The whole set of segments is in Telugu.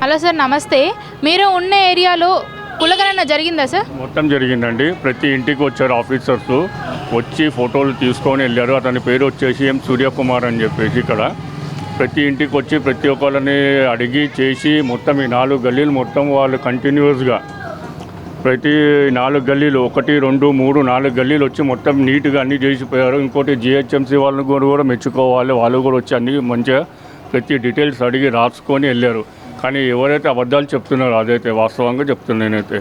హలో సార్ నమస్తే. మీరు ఉన్న ఏరియాలో కులగణన జరిగిందా సార్? మొత్తం జరిగిందండి. ప్రతి ఇంటికి వచ్చారు ఆఫీసర్స్. వచ్చి ఫోటోలు తీసుకొని వెళ్ళారు. అతని పేరు వచ్చేసి ఎం. సూర్యకుమార్ అని చెప్పేసి ఇక్కడ. ప్రతి ఇంటికి వచ్చి ప్రతి ఒక్కరిని అడిగి చేసి మొత్తం ఈ నాలుగు గల్లీలు మొత్తం వాళ్ళు కంటిన్యూస్గా ప్రతి నాలుగు గల్లీలు ఒకటి రెండు మూడు నాలుగు గల్లీలు వచ్చి మొత్తం నీట్గా అన్నీ చేసిపోయారు. ఇంకోటి జిహెచ్ఎంసీ వాళ్ళని కూడా కూడా మెచ్చుకోవాలి. వాళ్ళు కూడా వచ్చి అన్ని మంచిగా ప్రతి డీటెయిల్స్ అడిగి రాసుకొని వెళ్ళారు. కానీ ఎవరైతే అబద్ధాలు చెప్తున్నారో అదైతే వాస్తవంగా చెప్తున్నాను నేనైతే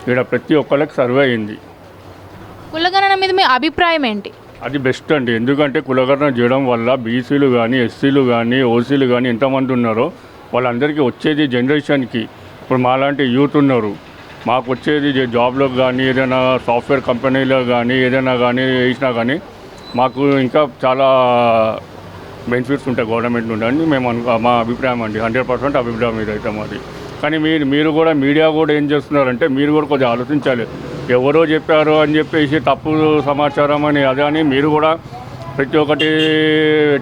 ఇక్కడ ప్రతి ఒక్కరికి సర్వే అయింది. కులగణన మీద మీ అభిప్రాయం ఏంటి? అది బెస్ట్ అండి. ఎందుకంటే కులగణన చేయడం వల్ల బీసీలు కానీ ఎస్సీలు కానీ ఓసీలు కానీ ఎంతమంది ఉన్నారో వాళ్ళందరికీ వచ్చేది జనరేషన్కి. ఇప్పుడు మాలాంటి యూత్ ఉన్నారు. మాకు వచ్చేది జాబ్లో కానీ ఏదైనా సాఫ్ట్వేర్ కంపెనీలో కానీ ఏదైనా కానీ వేసినా కానీ మాకు ఇంకా చాలా బెనిఫిట్స్ ఉంటాయి గవర్నమెంట్ నుండి అని మేము అను మా అభిప్రాయం అండి. హండ్రెడ్ పర్సెంట్ అభిప్రాయం ఇదైతే మాది. కానీ మీరు మీరు కూడా మీడియా కూడా ఏం చేస్తున్నారంటే మీరు కూడా కొంచెం ఆలోచించాలి. ఎవరో చెప్పారు అని చెప్పేసి తప్పు సమాచారం అని అదే అని మీరు కూడా ప్రతి ఒక్కటి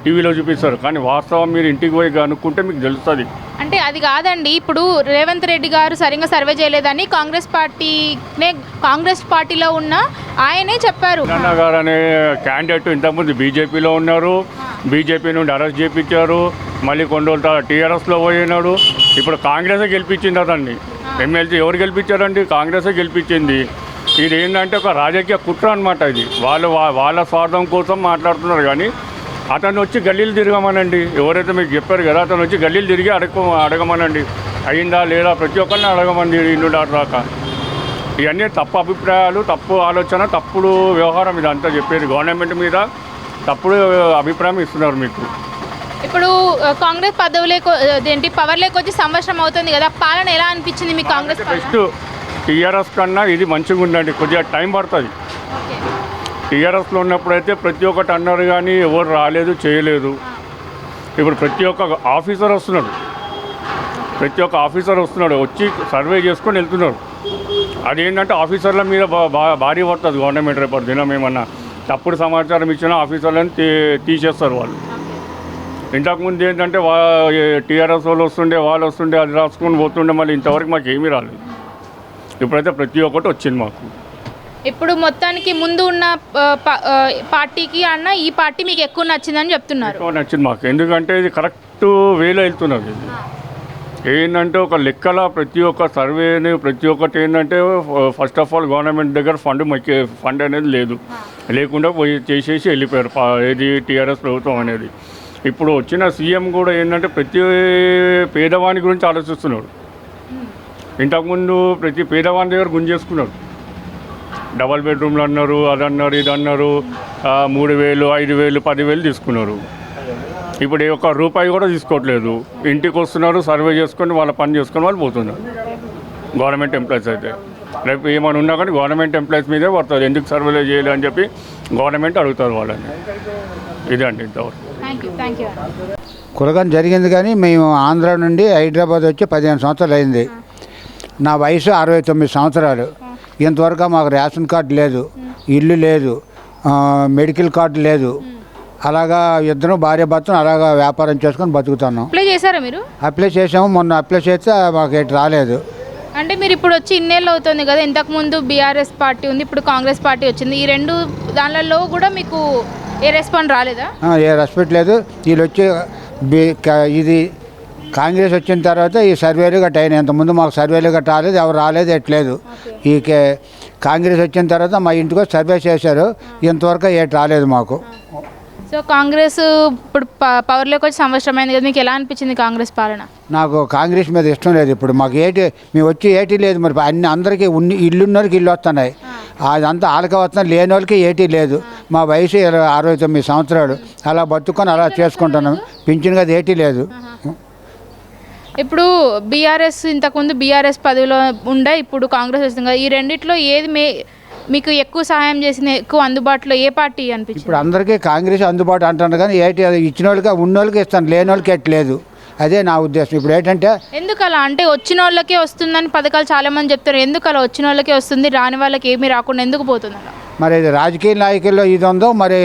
టీవీలో చూపిస్తారు. కానీ వాస్తవం మీరు ఇంటికి పోయి కనుక్కుంటే మీకు తెలుస్తుంది. అంటే అది కాదండి. ఇప్పుడు రేవంత్ రెడ్డి గారు సరిగ్గా సర్వే చేయలేదని కాంగ్రెస్ పార్టీనే కాంగ్రెస్ పార్టీలో ఉన్న ఆయనే చెప్పారు. గారు అనే క్యాండిడేట్ ఇంతకుముందు బీజేపీలో ఉన్నారు. బీజేపీ నుండి అరెస్ట్ చేయించారు మళ్ళీ కొన్ని టీఆర్ఎస్లో పోయినాడు. ఇప్పుడు కాంగ్రెసే గెలిపించింది అతన్ని. ఎమ్మెల్సీ ఎవరు గెలిపించారండి? కాంగ్రెసే గెలిపించింది. ఇది ఏంటంటే ఒక రాజకీయ కుట్ర అనమాట ఇది. వాళ్ళు వాళ్ళ స్వార్థం కోసం మాట్లాడుతున్నారు కానీ అతను వచ్చి గల్లీలు తిరగమనండి. ఎవరైతే మీకు చెప్పారు కదా అతను వచ్చి గల్లీలు తిరిగి అడగ అడగమనండి. అయిందా లేదా ప్రతి ఒక్కరిని అడగమండి ఇల్లు దాకా. ఇవన్నీ తప్పు అభిప్రాయాలు తప్పు ఆలోచన తప్పుడు వ్యవహారం ఇదంతా చెప్పేది గవర్నమెంట్ మీద. తప్పుడు అభిప్రాయం ఇస్తున్నారు మీకు. ఇప్పుడు కాంగ్రెస్ పదవులేకో ఏంటి పవర్ లేకొచ్చి సంవత్సరం అవుతుంది కదా పాలన ఎలా అనిపించింది మీ కాంగ్రెస్? బెస్ట్ టీఆర్ఎస్ కన్నా ఇది మంచిగా ఉందండి కొద్దిగా టైం పడుతుంది. టీఆర్ఎస్లో ఉన్నప్పుడైతే ప్రతి ఒక్కటి అన్నారు కానీ ఎవరు రాలేదు చేయలేదు. ఇప్పుడు ప్రతి ఒక్క ఆఫీసర్ వస్తున్నాడు ప్రతి ఒక్క ఆఫీసర్ వస్తున్నాడు వచ్చి సర్వే చేసుకొని వెళ్తున్నారు. అదేంటంటే ఆఫీసర్ల మీద భారీ పడుతుంది గవర్నమెంట్ రేపటి దినం ఏమన్నా. తప్పుడు సమాచారం ఇచ్చినా ఆఫీసర్లను తీ తీసేస్తారు వాళ్ళు. ఇంతకుముందు ఏంటంటే వా టీఆర్ఎస్ వాళ్ళు వస్తుండే వాళ్ళు వస్తుండే అది రాసుకొని పోతుండే మళ్ళీ ఇంతవరకు మాకు ఏమీ రాలేదు. ఇప్పుడైతే ప్రతి ఒక్కటి వచ్చింది మాకు. ఇప్పుడు మొత్తానికి ముందు ఉన్న పార్టీకి అన్న ఈ పార్టీ మీకు ఎక్కువ నచ్చిందని చెప్తున్నారు. ఎక్కువ నచ్చింది మాకు. ఎందుకంటే ఇది కరెక్ట్ వేలో వెళ్తున్నది. ఏంటంటే ఒక లెక్కల ప్రతి ఒక్క సర్వేని ప్రతి ఒక్కటి ఏంటంటే ఫస్ట్ ఆఫ్ ఆల్ గవర్నమెంట్ దగ్గర ఫండ్ మక్కే ఫండ్ అనేది లేదు. లేకుండా పోయి చేసేసి వెళ్ళిపోయారు. ఏది టీఆర్ఎస్ ప్రభుత్వం అనేది. ఇప్పుడు వచ్చిన సీఎం కూడా ఏంటంటే ప్రతి పేదవాని గురించి ఆలోచిస్తున్నాడు. ఇంతకుముందు ప్రతి పేదవాని దగ్గర గుంజేసుకున్నాడు డబల్ బెడ్రూమ్లు అన్నారు అది అన్నారు ఇది అన్నారు మూడు వేలు ఐదు వేలు పదివేలు తీసుకున్నారు. ఇప్పుడు ఏ ఒక్క రూపాయి కూడా తీసుకోవట్లేదు. ఇంటికి వస్తున్నారు సర్వే చేసుకొని వాళ్ళ పని చేసుకొని వాళ్ళు పోతున్నారు. గవర్నమెంట్ ఎంప్లాయీస్ అయితే. రేపు ఏమైనా ఉన్నా కానీ గవర్నమెంట్ ఎంప్లాయీస్ మీదే పడుతుంది ఎందుకు సర్వేలో చేయలేదు అని చెప్పి గవర్నమెంట్ అడుగుతారు వాళ్ళని. ఇదే అండి ఇంతవరకు. కులగం జరిగింది కానీ మేము ఆంధ్ర నుండి హైదరాబాద్ వచ్చి పదిహేను సంవత్సరాలు అయింది. నా వయసు అరవై తొమ్మిది సంవత్సరాలు. ఇంతవరకు మాకు రేషన్ కార్డు లేదు ఇల్లు లేదు ఆ, మెడికల్ కార్డు లేదు. అలాగా ఇద్దరు భార్య భర్తను అలాగా వ్యాపారం చేసుకొని బతుకుతున్నాం. అప్లై చేశారా మీరు? అప్లై చేసాము మొన్న అప్లై చేస్తే మాకు ఎటు రాలేదు. అంటే మీరు ఇప్పుడు వచ్చి ఇన్నేళ్ళు అవుతుంది కదా ఇంతకుముందు బీఆర్ఎస్ పార్టీ ఉంది ఇప్పుడు కాంగ్రెస్ పార్టీ వచ్చింది. ఈ రెండు దానిలలో కూడా మీకు ఏ రెస్పాండ్ రాలేదా? ఆ, ఏ రెస్పెక్ట్ లేదు. వీళ్ళు వచ్చి బి- క- ఇది కాంగ్రెస్ వచ్చిన తర్వాత ఈ సర్వేలు గట్ట అయినాయి. ఇంతకుముందు మాకు సర్వేలు గట్ట రాలేదు ఎవరు రాలేదు ఎట్లేదు ఈ కే- కాంగ్రెస్ వచ్చిన తర్వాత మా ఇంటికి వచ్చి సర్వే చేశారు. ఇంతవరకు ఏటి రాలేదు మాకు. సో కాంగ్రెస్ ఇప్పుడు ప- పవర్లోకి వచ్చి సంవత్సరం అయింది కదా మీకు ఎలా అనిపించింది కాంగ్రెస్ పాలన? నాకు కాంగ్రెస్ మీద ఇష్టం లేదు ఇప్పుడు. మాకు ఏటి మేము వచ్చి ఏటీ లేదు మరి. అన్ని అందరికీ ఉన్ని ఇల్లున్నోళ్ళకి ఇల్లు వస్తున్నాయి. అదంతా ఆలక వస్తున్నా లేని వాళ్ళకి ఏటీ లేదు. మా వయసు ఇరవై అరవై తొమ్మిది సంవత్సరాలు. అలా బతుకొని అలా చేసుకుంటున్నాం. పింఛన్ కదా ఏటీ లేదు. ఇప్పుడు బీఆర్ఎస్ ఇంతకుముందు బీఆర్ఎస్ పదవిలో ఉండే ఇప్పుడు కాంగ్రెస్ వస్తుంది కదా. ఈ రెండిట్లో ఏది మే మీకు ఎక్కువ సహాయం చేసింది ఎక్కువ అందుబాటులో ఏ పార్టీ అనిపించింది? ఇప్పుడు అందరికీ కాంగ్రెస్ అందుబాటు అంటున్నారు కానీ ఏటి అది ఇచ్చిన వాళ్ళకి ఉన్న వాళ్ళకి ఇస్తాను లేని వాళ్ళకి ఎట్లేదు అదే నా ఉద్దేశం. ఇప్పుడు ఏంటంటే ఎందుకు అలా? అంటే వచ్చిన వాళ్ళకే వస్తుందని పథకాలు చాలా మంది చెప్తారు. ఎందుకు అలా వచ్చిన వాళ్ళకే వస్తుంది? రాని వాళ్ళకి ఏమీ రాకుండా ఎందుకు పోతుంది అలా? మరి ఇది రాజకీయ నాయకుల్లో ఇది ఉందో మరి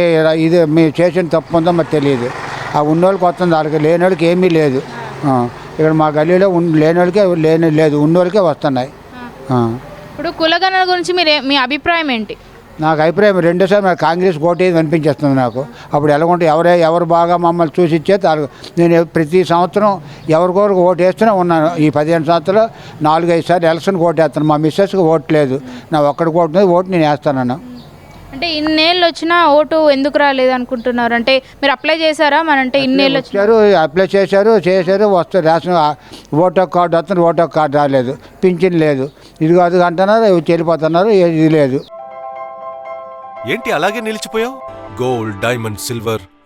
ఇది మీరు చేసిన తప్పు ఉందో మరి తెలియదు. ఆ ఉన్నోళ్ళకి వస్తుంది వాళ్ళకి లేని వాళ్ళకి ఏమీ లేదు. ఆ. ఇక్కడ మా గల్లీలో ఉన్ లేని వాళ్ళకే లేని లేదు ఉన్నోళ్ళకే వస్తున్నాయి. ఆ. ఇప్పుడు కులగణన గురించి మీరు మీ అభిప్రాయం ఏంటి? నాకు అభిప్రాయం రెండోసారి నాకు కాంగ్రెస్ ఓటేది అనిపించేస్తుంది నాకు. అప్పుడు ఎలాగుంటే ఎవరే ఎవరు బాగా మమ్మల్ని చూసి ఇచ్చేది నేను ప్రతి సంవత్సరం ఎవరికొరకు ఓటు వేస్తూనే ఉన్నాను. ఈ పదిహేను సంవత్సరాలు నాలుగైదు సార్లు ఎలక్షన్కి ఓటు వేస్తాను మా మిస్సెస్కి ఓటు లేదు నా ఒక్కడికి ఓటు ఓటు నేను వేస్తాను అంటే ఇన్నేళ్ళు వచ్చినా ఓటు ఎందుకు రాలేదు అనుకుంటున్నారు? అంటే మీరు అప్లై చేశారా? మన అంటే ఇన్నేళ్ళు వచ్చి వచ్చారు అప్లై చేశారు చేశారు వస్తారు రేషన్ ఓటర్ కార్డు వస్తుంది ఓటర్ కార్డు రాలేదు. పింఛన్ లేదు. ఇది కాదు అంటున్నారు చెల్లిపోతున్నారు ఇది లేదు. ఏంటి అలాగే నిలిచిపోయావు? Gold diamond silver